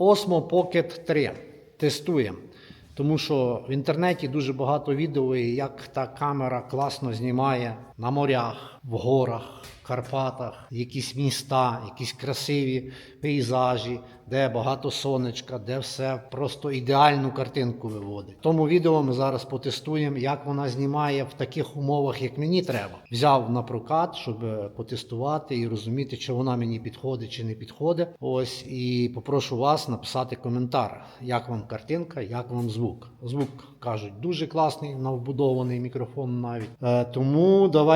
Osmo Pocket 3. Тестуємо. Тому що в інтернеті дуже багато відео, як та камера класно знімає на морях, в горах, Карпатах, якісь міста, якісь красиві пейзажі, де багато сонечка, де все просто ідеальну картинку виводить. Тому відео ми зараз потестуємо, як вона знімає в таких умовах, як мені треба. Взяв на прокат, щоб потестувати і розуміти, чи вона мені підходить чи не підходить. Ось і попрошу вас написати коментар, як вам картинка, як вам звук. Звук кажуть дуже класний, на вбудований мікрофон навіть. Е, тому давайте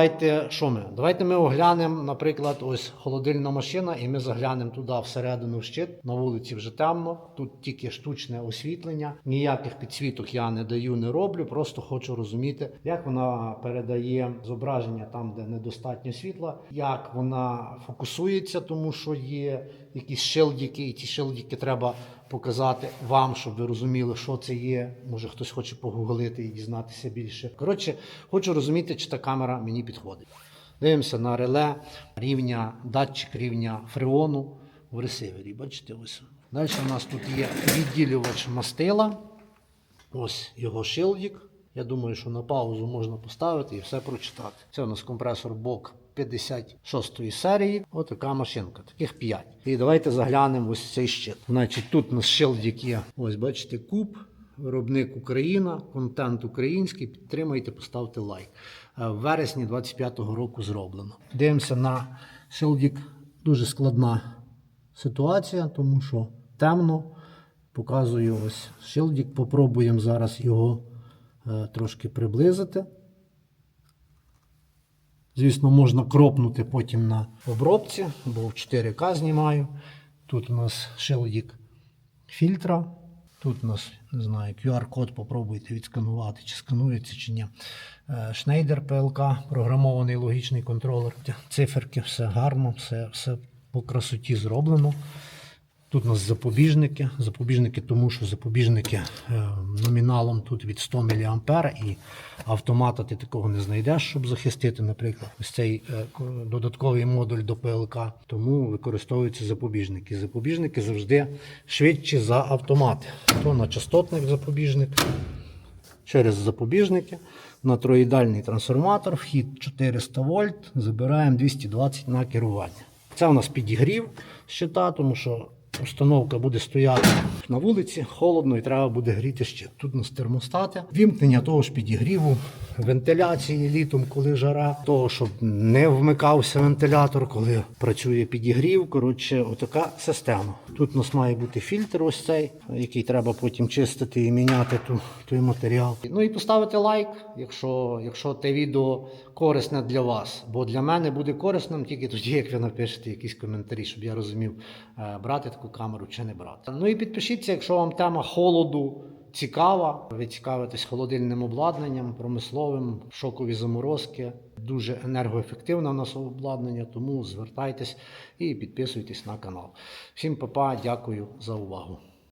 що ми? Давайте ми оглянемо, наприклад, ось холодильна машина, і ми заглянемо туди всередину в щит. На вулиці вже темно. Тут тільки штучне освітлення. Ніяких підсвіток я не даю, не роблю. Просто хочу розуміти, як вона передає зображення там, де недостатньо світла, як вона фокусується, тому що є якісь шилдики, і ці шилдики треба показати вам, щоб ви розуміли, що це є. Може хтось хоче погуглити і дізнатися більше. Коротше, хочу розуміти, чи та камера мені підходить. Дивимося на реле рівня, датчик рівня фреону в ресивері. Бачите, ось. Далі у нас тут є відділювач мастила. Ось його шилдик. Я думаю, що на паузу можна поставити і все прочитати. Це у нас компресор бок 56 серії. Ось така машинка, таких 5. І давайте заглянемо ось цей щит. Значить, тут у нас шилдик є. Ось бачите, куб. Виробник Україна, контент український. Підтримайте, поставте лайк. Е, В вересні 25-го року зроблено. Дивимося на шилдик. Дуже складна ситуація, тому що темно. Показую ось шилдик. Попробуємо зараз його е, трошки приблизити. Звісно, можна кропнути потім на обробці, бо в 4К знімаю. Тут у нас шилдик фільтра. Тут у нас, не знаю, QR-код попробуйте відсканувати, чи сканується, чи ні. Е, Schneider PLK, програмований логічний контролер. Циферки, все гарно, все, все по красоті зроблено. Тут у нас запобіжники. Запобіжники, тому що запобіжники е, номіналом тут від 100 мА і автомата ти такого не знайдеш, щоб захистити, наприклад, ось цей е, додатковий модуль до ПЛК. Тому використовуються запобіжники. Запобіжники завжди швидші за автомати. То на частотник запобіжник, через запобіжники. На троїдальний трансформатор, вхід 400 вольт, забираємо 220 на керування. Це у нас підігрів щита, тому що установка буде стояти на вулиці, холодно і треба буде гріти щит. Тут у нас термостати, вімкнення того ж підігріву, вентиляції літом, коли жара, того, щоб не вмикався вентилятор, коли працює підігрів. Коротше, отака система. Тут у нас має бути фільтр, ось цей, який треба потім чистити і міняти ту, той матеріал. Ну і поставити лайк, якщо, якщо те відео корисне для вас. Бо для мене буде корисним тільки тоді, як ви напишете якісь коментарі, щоб я розумів, е, брати таку камеру чи не брати. Ну і підпишіться, якщо вам тема холоду цікава. Ви цікавитесь холодильним обладнанням, промисловим, шокові заморозки. Дуже енергоефективне у нас обладнання, тому звертайтесь і підписуйтесь на канал. Всім па-па, дякую за увагу.